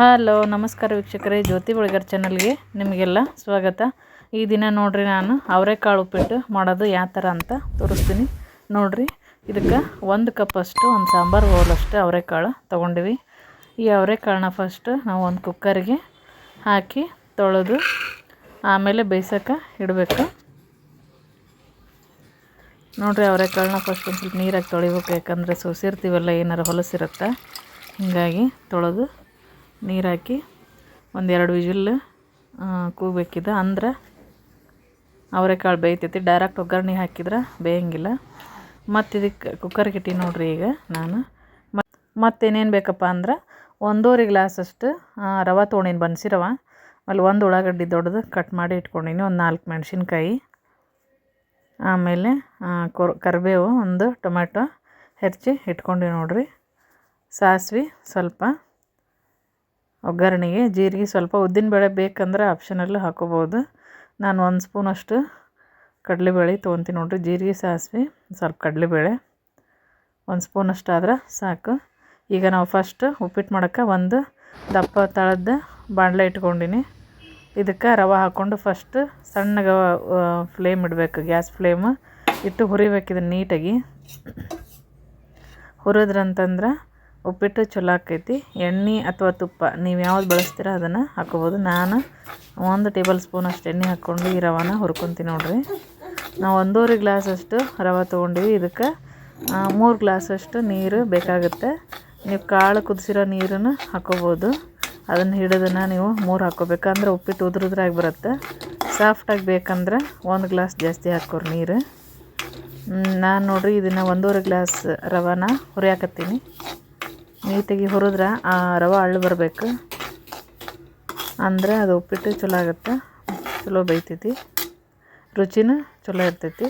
Hello, ನಮಸ್ಕಾರ ವೀಕ್ಷಕರೇ, ಜ್ಯೋತಿ ಬೆಳಗರ್ ಚಾನಲ್ಗೆ ನಿಮಗೆಲ್ಲ ಸ್ವಾಗತ. ಈ ದಿನ ನೋಡ್ರಿ ನಾನು ಅವರೆಕಾಳು ಉಪ್ಪಿಟ್ಟು ಮಾಡೋದು ಯಾವ ಥರ ಅಂತ ತೋರಿಸ್ತೀನಿ. ನೋಡ್ರಿ, ಇದಕ್ಕೆ ಒಂದು ಕಪ್ ಅಷ್ಟು, ಒಂದು ಸಾಂಬಾರು ಹೋಲಷ್ಟು ಅವರೆಕಾಳು ತೊಗೊಂಡಿವಿ. ಈ ಅವರೆಕಾಳನ್ನ ಫಸ್ಟ್ ನಾವು ಒಂದು ಕುಕ್ಕರ್ಗೆ ಹಾಕಿ ತೊಳೆದು ಆಮೇಲೆ ಬೇಯಿಸೋಕೆ ಇಡಬೇಕು. ನೋಡ್ರಿ, ಅವರೆಕಾಳನ್ನ ಫಸ್ಟ್ ಒಂದು ಸ್ವಲ್ಪ ನೀರಾಗಿ ತೊಳಿಬೇಕು, ಯಾಕಂದರೆ ಸೋಸಿರ್ತೀವಲ್ಲ, ಏನಾರು ಹೊಲಸಿರುತ್ತೆ ಹೀಗಾಗಿ ತೊಳೆದು ನೀರು ಹಾಕಿ ಒಂದೆರಡು ವಿಜಿಲ್ ಕೂಗಬೇಕಿದೆ. ಅಂದ್ರೆ ಅವರೆಕಾಳು ಬೇಯ್ತೈತಿ. ಡೈರೆಕ್ಟ್ ಒಗ್ಗರಣೆ ಹಾಕಿದ್ರೆ ಬೇಯಂಗಿಲ್ಲ. ಮತ್ತು ಇದಕ್ಕೆ ಕುಕ್ಕರ್ಗೆ ಇಟ್ಟು ನೋಡ್ರಿ ಈಗ ನಾನು. ಮತ್ತು ಮತ್ತೇನೇನು ಬೇಕಪ್ಪ ಅಂದ್ರೆ ಒಂದೂವರೆ ಗ್ಲಾಸಷ್ಟು ರವೆ ತೊಗೊಂಡಿನಿ ಬನ್ಸಿ ರವೆ ಆಮೇಲೆ ಒಂದು ಉಳ್ಳಾಗಡ್ಡಿ ದೊಡ್ಡದು ಕಟ್ ಮಾಡಿ ಇಟ್ಕೊಂಡಿನಿ. ಒಂದು ನಾಲ್ಕು ಮೆಣಸಿನ್ಕಾಯಿ. ಆಮೇಲೆ ಕೊರ್ ಕರಿಬೇವು, ಒಂದು ಟೊಮೆಟೊ ಹೆಚ್ಚಿ ಇಟ್ಕೊಂಡಿ ನೋಡ್ರಿ. ಸಾಸಿವೆ ಸ್ವಲ್ಪ. ಒಗ್ಗರಣೆಗೆ ಜೀರಿಗೆ ಸ್ವಲ್ಪ ಉದ್ದಿನಬೇಳೆ ಬೇಕಂದ್ರೆ ಆಪ್ಷನಲ್ಲೂ ಹಾಕೋಬೋದು. ನಾನು ಒಂದು ಸ್ಪೂನಷ್ಟು ಕಡಲೆಬೇಳೆ ತೊಗೊತೀನಿ ನೋಡಿರಿ, ಜೀರಿಗೆ ಸಾಸಿವೆ, ಸ್ವಲ್ಪ ಕಡಲೆಬೇಳೆ. ಒಂದು ಸ್ಪೂನಷ್ಟು ಆದ್ರೆ ಸಾಕು. ಈಗ ನಾವು ಫಸ್ಟ್ ಉಪ್ಪಿಟ್ಟು ಮಾಡೋಕ್ಕೆ ಒಂದು ದಪ್ಪ ತಳದ ಬಾಣಲೆ ಇಟ್ಕೊಂಡಿನಿ. ಇದಕ್ಕೆ ರವೆ ಹಾಕ್ಕೊಂಡು ಫಸ್ಟ್ ಸಣ್ಣಗೆ ಫ್ಲೇಮ್ ಇಡಬೇಕು, ಗ್ಯಾಸ್ ಫ್ಲೇಮ್ ಇಟ್ಟು ಹುರಿಬೇಕು ಇದನ್ನು ನೀಟಾಗಿ. ಹುರಿದ್ರಂತಂದ್ರೆ ಉಪ್ಪಿಟ್ಟು ಚಲೋ ಆಕೈತಿ. ಎಣ್ಣೆ ಅಥವಾ ತುಪ್ಪ, ನೀವು ಯಾವ್ದು ಬಳಸ್ತೀರ ಅದನ್ನು ಹಾಕೋಬೋದು. ನಾನು ಒಂದು ಟೇಬಲ್ ಸ್ಪೂನ್ ಅಷ್ಟು ಎಣ್ಣೆ ಹಾಕ್ಕೊಂಡು ಈ ರವಾನ ಹುರ್ಕೊತೀನಿ ನೋಡಿರಿ. ನಾವು ಒಂದೂವರೆ ಗ್ಲಾಸಷ್ಟು ರವೆ ತೊಗೊಂಡಿವಿ. ಇದಕ್ಕೆ ಮೂರು ಗ್ಲಾಸಷ್ಟು ನೀರು ಬೇಕಾಗುತ್ತೆ. ನೀವು ಕಾಳು ಕುದಿಸಿರೋ ನೀರನ್ನು ಹಾಕೋಬೋದು. ಅದನ್ನು ಹಿಡಿದನ್ನು ನೀವು ಮೂರು ಹಾಕ್ಕೋಬೇಕಂದ್ರೆ ಉಪ್ಪಿಟ್ಟು ಉದುರುದ್ರಾಗಿ ಬರುತ್ತೆ. ಸಾಫ್ಟಾಗಿ ಬೇಕಂದ್ರೆ ಒಂದು ಗ್ಲಾಸ್ ಜಾಸ್ತಿ ಹಾಕೋರು ನೀರು. ನಾನು ನೋಡಿರಿ ಇದನ್ನು ಒಂದೂವರೆ ಗ್ಲಾಸ್ ರವಾನ ಹುರಿಯಾಕತ್ತೀನಿ. ನೀಟಾಗಿ ಹುರಿದ್ರೆ ಆ ರವೆ ಅಳ್ಳು ಬರಬೇಕು. ಅಂದರೆ ಅದು ಉಪ್ಪಿಟ್ಟು ಚಲೋ ಆಗುತ್ತೆ. ಚಲೋ ಬೈತೈತಿ ರುಚಿನೂ ಚಲೋ ಇರ್ತೈತಿ.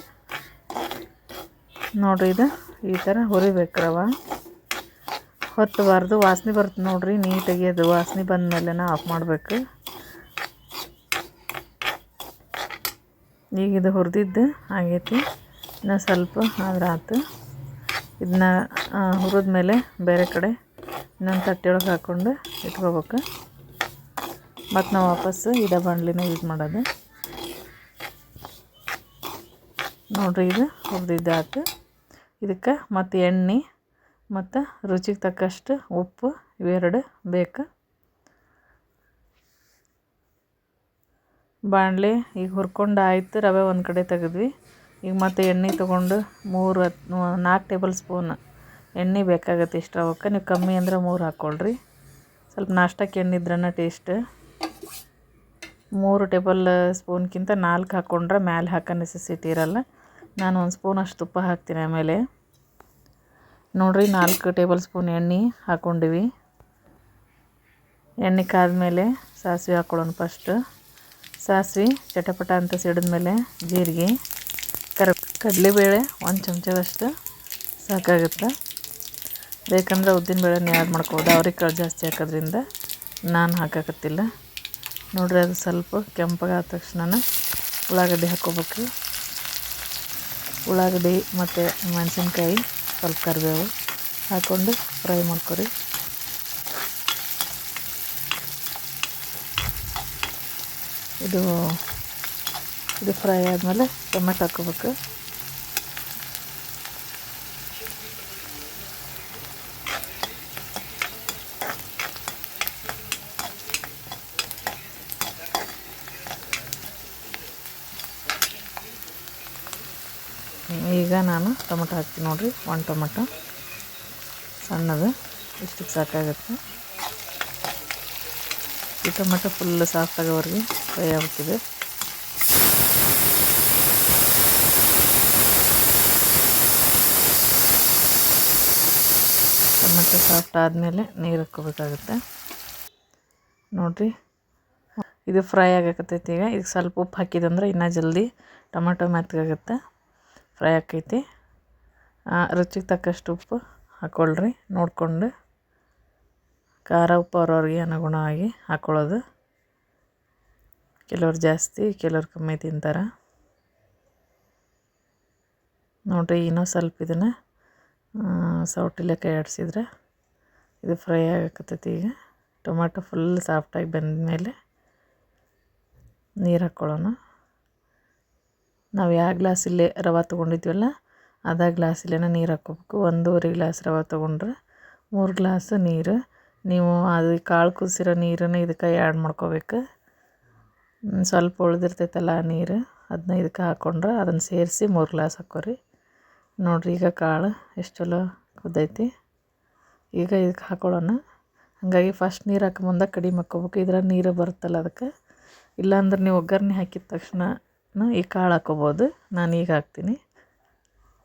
ನೋಡಿರಿ ಇದು ಈ ಥರ ಹುರಿಬೇಕು ರವೆ. ಹೊತ್ತಬಾರ್ದು ವಾಸನೆ ಬರುತ್ತೆ ನೋಡಿರಿ. ನೀಟಾಗಿ ಅದು ವಾಸನೆ ಬಂದಮೇಲೆ ಆಫ್ ಮಾಡಬೇಕು. ಈಗ ಇದು ಹುರಿದಿದ್ದು ಆಗೈತಿ. ಇನ್ನೂ ಸ್ವಲ್ಪ ಆದ್ರೆ ಆಯ್ತು ಇದನ್ನ ಹುರಿದ್ಮೇಲೆ ಬೇರೆ ಕಡೆ ಇನ್ನೊಂದು ತಟ್ಟೆಯೊಳಗೆ ಹಾಕ್ಕೊಂಡು ಇಟ್ಕೋಬೇಕು. ಮತ್ತು ನಾವು ವಾಪಸ್ಸು ಇಡ ಬಾಣಲಿನ ಯೂಸ್ ಮಾಡೋದು. ನೋಡಿರಿ ಇದು ಹುರಿದಿದ್ದು ಆಯ್ತು ಇದಕ್ಕೆ ಮತ್ತು ಎಣ್ಣೆ, ಮತ್ತು ರುಚಿಗೆ ತಕ್ಕಷ್ಟು ಉಪ್ಪು ಇವೆರಡು ಬೇಕು. ಬಾಣಲೆ ಈಗ ಹುರ್ಕೊಂಡು ಆಯಿತು, ರವೆ ಒಂದು ಕಡೆ ತೆಗೆದ್ವಿ. ಈಗ ಮತ್ತು ಎಣ್ಣೆ ತೊಗೊಂಡು ಮೂರು ನಾಲ್ಕು ಟೇಬಲ್ ಸ್ಪೂನ್ ಎಣ್ಣೆ ಬೇಕಾಗತ್ತೆ ಇಷ್ಟು ಅವಕ್ಕೆ ನೀವು ಕಮ್ಮಿ ಅಂದ್ರೆ ಮೂರು ಹಾಕ್ಕೊಳ್ರಿ. ಸ್ವಲ್ಪ ನಾಷ್ಟಕ್ಕೆ ಎಣ್ಣೆ ಇದ್ರನ ಟೇಸ್ಟ್ ಮೂರು ಟೇಬಲ್ ಸ್ಪೂನ್ಗಿಂತ ನಾಲ್ಕು ಹಾಕ್ಕೊಂಡ್ರೆ ಮ್ಯಾಲೆ ಹಾಕೋ ನೆಸೆಸಿಟಿ ಇರಲ್ಲ. ನಾನು ಒಂದು ಸ್ಪೂನ್ ಅಷ್ಟು ತುಪ್ಪ ಹಾಕ್ತೀನಿ ಆಮೇಲೆ. ನೋಡಿರಿ, ನಾಲ್ಕು ಟೇಬಲ್ ಸ್ಪೂನ್ ಎಣ್ಣೆ ಹಾಕ್ಕೊಂಡಿವಿ ಎಣ್ಣೆ ಕಾದ್ಮೇಲೆ ಸಾಸಿವೆ ಹಾಕ್ಕೊಳ್ಳೋಣ ಫಸ್ಟ್ ಸಾಸಿವೆ ಚಟಪಟ ಅಂತ ಸಿಡಿದ್ಮೇಲೆ ಜೀರಿಗೆ ಕರ್ ಕಡಲೆಬೇಳೆ ಒಂದು ಚಮಚದಷ್ಟು ಸಾಕಾಗುತ್ತೆ? ಬೇಕಂದ್ರೆ ಉದ್ದಿನ ಉದ್ದಿನಬೇಳೆನೇ ಆ್ಯಡ್ ಮಾಡ್ಕೋಬೋದು. ಅವ್ರಿಗೆ ಜಾಸ್ತಿ ಹಾಕೋದ್ರಿಂದ ನಾನು ಹಾಕಕತ್ತಿಲ್ಲ. ನೋಡಿರಿ ಅದು ಸ್ವಲ್ಪ ಕೆಂಪಗಾದ ತಕ್ಷಣ ಉಳ್ಳಾಗಡ್ಡಿ ಹಾಕ್ಕೋಬೇಕು ಉಳ್ಳಾಗಡ್ಡಿ ಮತ್ತು ಮೆಣಸಿನ್ಕಾಯಿ ಸ್ವಲ್ಪ ಕರಿಬೇವು ಹಾಕ್ಕೊಂಡು ಫ್ರೈ ಮಾಡ್ಕೊರಿ. ಇದು ಇದು ಫ್ರೈ ಆದಮೇಲೆ ಟೊಮೆಟೊ ಹಾಕ್ಕೋಬೇಕು ಈಗ ನಾನು ಟೊಮೆಟೊ ಹಾಕ್ತೀನಿ ನೋಡಿರಿ. ಒಂದು ಟೊಮೆಟೊ. ಸಣ್ಣದು. ಇಷ್ಟಕ್ಕೆ ಸಾಕಾಗುತ್ತೆ. ಈ ಟೊಮೆಟೊ ಫುಲ್ ಸಾಫ್ಟ್ ಆಗೋವರೆಗೆ ಫ್ರೈ ಆಗ್ಬಿಟ್ಟಿದೆ. ಟೊಮೆಟೊ ಸಾಫ್ಟ್ ಆದಮೇಲೆ ನೀರು ಹಾಕ್ಕೋಬೇಕಾಗುತ್ತೆ. ನೋಡಿರಿ. ಇದು ಫ್ರೈ ಆಗಕತ್ತೈತಿ ಈಗ. ಇದಕ್ಕೆ ಸ್ವಲ್ಪ ಉಪ್ಪು ಹಾಕಿದಂದ್ರೆ ಇನ್ನೂ ಜಲ್ದಿ ಟೊಮೆಟೊ ಮೆತ್ತಗಾಗುತ್ತೆ ಫ್ರೈ ಆಕೈತಿ. ರುಚಿಗೆ ತಕ್ಕಷ್ಟು ಉಪ್ಪು ಹಾಕ್ಕೊಳ್ರಿ ನೋಡಿಕೊಂಡು ಖಾರ ಉಪ್ಪು ಅವ್ರವ್ರಿಗೆ ಅನುಗುಣವಾಗಿ ಹಾಕ್ಕೊಳ್ಳೋದು ಕೆಲವ್ರು ಜಾಸ್ತಿ, ಕೆಲವ್ರು ಕಮ್ಮಿ ತಿಂತಾರೆ. ನೋಡಿರಿ, ಇನ್ನೂ ಸ್ವಲ್ಪ ಇದನ್ನು ಸೌಟಿಲೆ ಕೈ ಆಡಿಸಿದ್ರೆ ಇದು ಫ್ರೈ ಆಗಕತ್ತೈತಿ ಈಗ. ಟೊಮಾಟೊ ಫುಲ್ ಸಾಫ್ಟಾಗಿ ಬೆಂದಮೇಲೆ ನೀರು ಹಾಕ್ಕೊಳ್ಳೋಣ ನಾವು ಯಾವ ಗ್ಲಾಸಲ್ಲಿ ರವೆ ತೊಗೊಂಡಿದ್ವಲ್ಲ, ಅದ ಗ್ಲಾಸಲ್ಲೇ ನೀರು ಹಾಕ್ಕೋಬೇಕು. ಒಂದೂವರೆ ಗ್ಲಾಸ್ ರವೆ ತೊಗೊಂಡ್ರೆ ಮೂರು ಗ್ಲಾಸ್ ನೀರು. ನೀವು ಅದು ಕಾಳು ಕುದಿಸಿರೋ ನೀರನ್ನು ಇದಕ್ಕೆ ಆ್ಯಡ್ ಮಾಡ್ಕೋಬೇಕು. ಸ್ವಲ್ಪ ಉಳ್ದಿರ್ತೈತಲ್ಲ ಆ ನೀರು ಅದನ್ನ ಇದಕ್ಕೆ ಹಾಕ್ಕೊಂಡ್ರೆ ಅದನ್ನು ಸೇರಿಸಿ ಮೂರು ಗ್ಲಾಸ್ ಹಾಕ್ಕೋರಿ ನೋಡಿರಿ ಈಗ ಕಾಳು ಎಷ್ಟು ಚಲೋ ಕುದ್ದೈತಿ. ಈಗ ಇದಕ್ಕೆ ಹಾಕ್ಕೊಳ್ಳೋಣ ಹಾಗಾಗಿ ಫಸ್ಟ್ ನೀರು ಹಾಕೋ ಮುಂದೆ ಕಡಿಮೆ ಹಾಕ್ಕೋಬೇಕು. ಇದ್ರಾಗ ನೀರು ಬರುತ್ತಲ್ಲ ಅದಕ್ಕೆ. ಇಲ್ಲಾಂದ್ರೆ ನೀವು ಒಗ್ಗರಣೆ ಹಾಕಿದ ತಕ್ಷಣ ಈ ಕಾಳು ಹಾಕ್ಕೋಬೋದು ನಾನು ಈಗ ಹಾಕ್ತೀನಿ.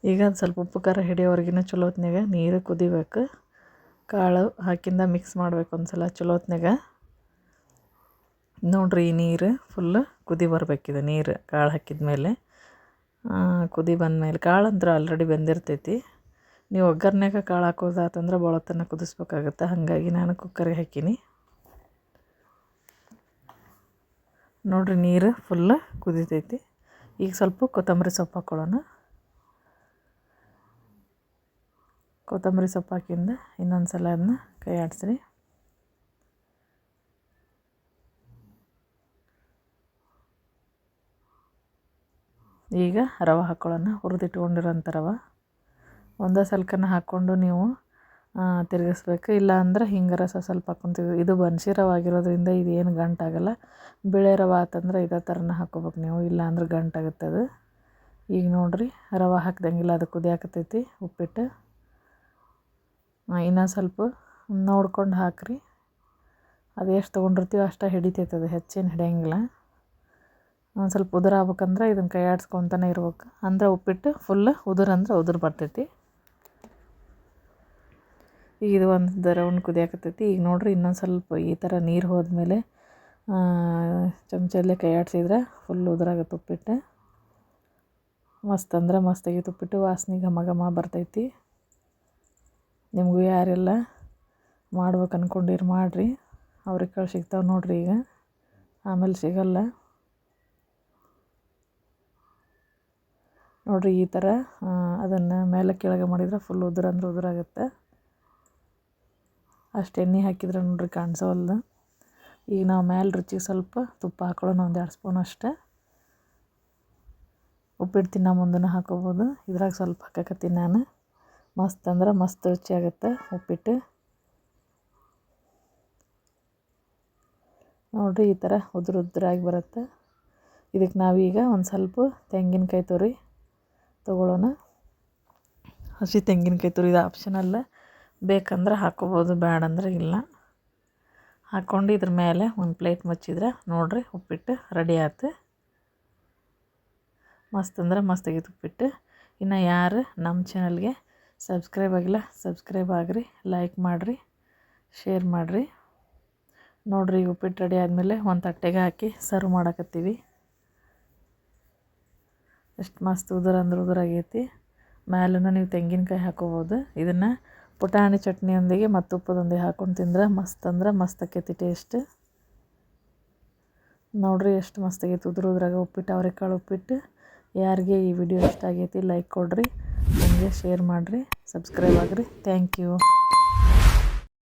ಈಗ ಒಂದು ಸ್ವಲ್ಪ ಉಪ್ಪು, ಖಾರ ಹಿಡಿಯೋವರೆಗಿನ ಚಲೋ ಹೊತ್ನ್ಯಾಗ ನೀರು ಕುದಿಬೇಕು. ಕಾಳು ಹಾಕಿಂದ ಮಿಕ್ಸ್ ಮಾಡ್ಬೇಕು ಒಂದು ಸಲ ಚಲೋ ಹೊತ್ನ್ಯಾಗ. ನೋಡ್ರಿ ಈ ನೀರು ಫುಲ್ಲು ಕುದಿ ಬರಬೇಕಿದೆ ನೀರು ಕಾಳು ಹಾಕಿದ ಮೇಲೆ ಕುದಿ ಬಂದಮೇಲೆ ಕಾಳು ಅಂದ್ರೆ ಆಲ್ರೆಡಿ ಬೆಂದಿರ್ತೈತಿ. ನೀವು ಒಗ್ಗರ್ನ್ಯಾಗ ಕಾಳು ಹಾಕೋದಾತಂದ್ರೆ ಭಾಳ ಹೊತ್ತನ ಕುದಿಸ್ಬೇಕಾಗತ್ತೆ. ಹಾಗಾಗಿ ನಾನು ಕುಕ್ಕರಿಗೆ ಹಾಕೀನಿ. ನೋಡ್ರಿ ನೀರು ಫುಲ್ ಕುದಿತೈತಿ. ಈಗ ಸ್ವಲ್ಪ ಕೊತ್ತಂಬರಿ ಸೊಪ್ಪು ಹಾಕ್ಕೊಳ್ಳೋಣ ಕೊತ್ತಂಬರಿ ಸೊಪ್ಪು ಹಾಕಿಂದ ಇನ್ನೊಂದು ಸಲ ಅದನ್ನ ಕೈ ಆಡಿಸ್ರಿ. ಈಗ ರವೆ ಹಾಕ್ಕೊಳ್ಳೋಣ ಹುರಿದಿಟ್ಕೊಂಡಿರೋಂಥ ರವೆ. ಒಂದೇ ಸಲ್ಕನ ಹಾಕ್ಕೊಂಡು ನೀವು ತಿರುಗಿಸ್ಬೇಕು. ಇಲ್ಲ ಅಂದ್ರೆ ಹಿಂಗೆ ರಸ ಸ್ವಲ್ಪ ಹಾಕ್ಕೊಂತೀವಿ ಇದು ಬನ್ಸಿ ರವೆ ಆಗಿರೋದ್ರಿಂದ ಇದೇನು ಗಂಟಾಗಲ್ಲ. ಬಿಳೆ ರವೆ ಆತಂದ್ರೆ ಇದೇ ಥರನ ಹಾಕ್ಕೋಬೇಕು ನೀವು. ಇಲ್ಲ ಅಂದ್ರೆ ಗಂಟಾಗುತ್ತೆ ಅದು. ಈಗ ನೋಡಿರಿ, ರವೆ ಹಾಕ್ದಂಗಿಲ್ಲ, ಅದು ಕುದಿಯಾಕತ್ತೈತಿ ಉಪ್ಪಿಟ್ಟು. ಇನ್ನೊಂದು ಸ್ವಲ್ಪ ನೋಡ್ಕೊಂಡು ಹಾಕ್ರಿ. ಅದು ಎಷ್ಟು ತೊಗೊಂಡಿರ್ತೀವೋ ಅಷ್ಟೇ ಹಿಡಿತೈತೆ ಅದು. ಹೆಚ್ಚೇನು ಹಿಡಿಯಂಗಿಲ್ಲ. ಒಂದು ಸ್ವಲ್ಪ ಉದುರು ಆಗ್ಬೇಕಂದ್ರೆ ಇದನ್ನು ಕೈ ಇರ್ಬೇಕು. ಅಂದ್ರೆ ಉಪ್ಪಿಟ್ಟು ಫುಲ್ ಉದುರು ಅಂದ್ರೆ ಉದುರು ಬರ್ತೈತಿ. ಈಗ ಇದು ಒಂದು ರೌಂಡ್ ಕುದಿಯಾಕತ್ತೈತಿ ಈಗ ನೋಡ್ರಿ ಇನ್ನೊಂದು ಸ್ವಲ್ಪ ಈ ಥರ ನೀರು ಹೋದ್ಮೇಲೆ ಚಮಚಲ್ಲೇ ಕೈ ಆಡ್ಸಿದ್ರೆ ಫುಲ್ ಉದುರಾಗತ್ತೆ ಉಪ್ಪಿಟ್ಟು. ಮಸ್ತ್ ಅಂದ್ರೆ ಮಸ್ತಾಗಿ ತುಪ್ಪಿಟ್ಟು ವಾಸನೆ ಘಮ ಘಮ ಬರ್ತೈತಿ. ನಿಮಗೂ ಯಾರೆಲ್ಲ ಮಾಡ್ಬೇಕು ಅಂದ್ಕೊಂಡಿರು ಮಾಡಿರಿ. ಅವ್ರಿಗೆ ಕೇಳಿ ಸಿಗ್ತಾವೆ ನೋಡ್ರಿ ಈಗ. ಆಮೇಲೆ ಸಿಗಲ್ಲ. ನೋಡಿರಿ ಈ ಥರ ಅದನ್ನು ಮೇಲೆ ಕೆಳಗೆ ಮಾಡಿದ್ರೆ ಫುಲ್ ಉದುರು ಅಂದ್ರೆ ಉದುರಾಗುತ್ತೆ. ಅಷ್ಟು ಎಣ್ಣೆ ಹಾಕಿದ್ರೆ ನೋಡ್ರಿ ಕಾಣಿಸೋವಲ್ದು. ಈಗ ನಾವು ಮ್ಯಾಲೆ ರುಚಿಗೆ ಸ್ವಲ್ಪ ತುಪ್ಪ ಹಾಕೊಳ್ಳೋಣ, ಒಂದು ಎರಡು ಸ್ಪೂನ್ ಅಷ್ಟೇ. ಉಪ್ಪಿಟ್ಟು ತಿನ್ನೋ ಮುಂದೆನೂ ಹಾಕೋಬೋದು. ಇದ್ರಾಗ ಸ್ವಲ್ಪ ಹಾಕಕತ್ತೀನಿ ನಾನು. ಮಸ್ತ್ ಅಂದ್ರೆ ಮಸ್ತ್ ರುಚಿಯಾಗುತ್ತೆ ಉಪ್ಪಿಟ್ಟು. ನೋಡಿರಿ ಈ ಥರ ಉದುರು ಉದ್ರಾಗಿ ಬರುತ್ತೆ. ಇದಕ್ಕೆ ನಾವೀಗ ಒಂದು ಸ್ವಲ್ಪ ತೆಂಗಿನಕಾಯಿ ತುರಿ ತೊಗೊಳ್ಳೋಣ ಹಸಿ ತೆಂಗಿನಕಾಯಿ ತುರಿ ಇದು ಆಪ್ಷನಲ್ಲ ಬೇಕಂದ್ರೆ ಹಾಕ್ಕೋಬೋದು ಬೇಡಂದ್ರೆ ಇಲ್ಲ. ಹಾಕ್ಕೊಂಡು ಇದ್ರ ಮೇಲೆ ಒಂದು ಪ್ಲೇಟ್ ಮುಚ್ಚಿದ್ರೆ ನೋಡಿರಿ ಉಪ್ಪಿಟ್ಟು ರೆಡಿ ಆಯ್ತು ಮಸ್ತ್ ಅಂದ್ರೆ ಮಸ್ತಾಗಿತ್ತು ಉಪ್ಪಿಟ್ಟು. ಇನ್ನು ಯಾರು ನಮ್ಮ ಚಾನಲ್ಗೆ ಸಬ್ಸ್ಕ್ರೈಬ್ ಆಗಿಲ್ಲ ಸಬ್ಸ್ಕ್ರೈಬ್ ಆಗಿರಿ ಲೈಕ್ ಮಾಡಿರಿ ಶೇರ್ ಮಾಡಿರಿ. ನೋಡಿರಿ ಉಪ್ಪಿಟ್ಟು ರೆಡಿ ಆದಮೇಲೆ ಒಂದು ತಟ್ಟೆಗೆ ಹಾಕಿ ಸರ್ವ್ ಮಾಡಕತ್ತೀವಿ. ಎಷ್ಟು ಮಸ್ತ್ ಉದುರು ಅಂದ್ರೆ ಉದುರಾಗೈತಿ. ಮೇಲೂ ನೀವು ತೆಂಗಿನಕಾಯಿ ಹಾಕೋಬೋದು. ಇದನ್ನು ಪುಟಾಣಿ ಚಟ್ನಿಯೊಂದಿಗೆ ಮತ್ತು ಉಪ್ಪದೊಂದಿಗೆ ಹಾಕೊಂಡು ತಿಂದ್ರೆ ಮಸ್ತ್ ಅಂದ್ರೆ ಮಸ್ತ್ ಆಕೈತಿ ಟೇಸ್ಟ್. ನೋಡ್ರಿ ಎಷ್ಟು ಮಸ್ತ್ ಆಗೈತಿ ಉದುರು ಉದ್ರಾಗ ಉಪ್ಪಿಟ್ಟು, ಅವರೆಕಾಳು ಉಪ್ಪಿಟ್ಟು. ಯಾರಿಗೆ ಈ ವಿಡಿಯೋ ಇಷ್ಟ ಆಗೈತಿ ಲೈಕ್ ಕೊಡಿರಿ. ನನಗೆ ಶೇರ್ ಮಾಡಿರಿ ಸಬ್ಸ್ಕ್ರೈಬ್ ಆಗಿರಿ. Thank you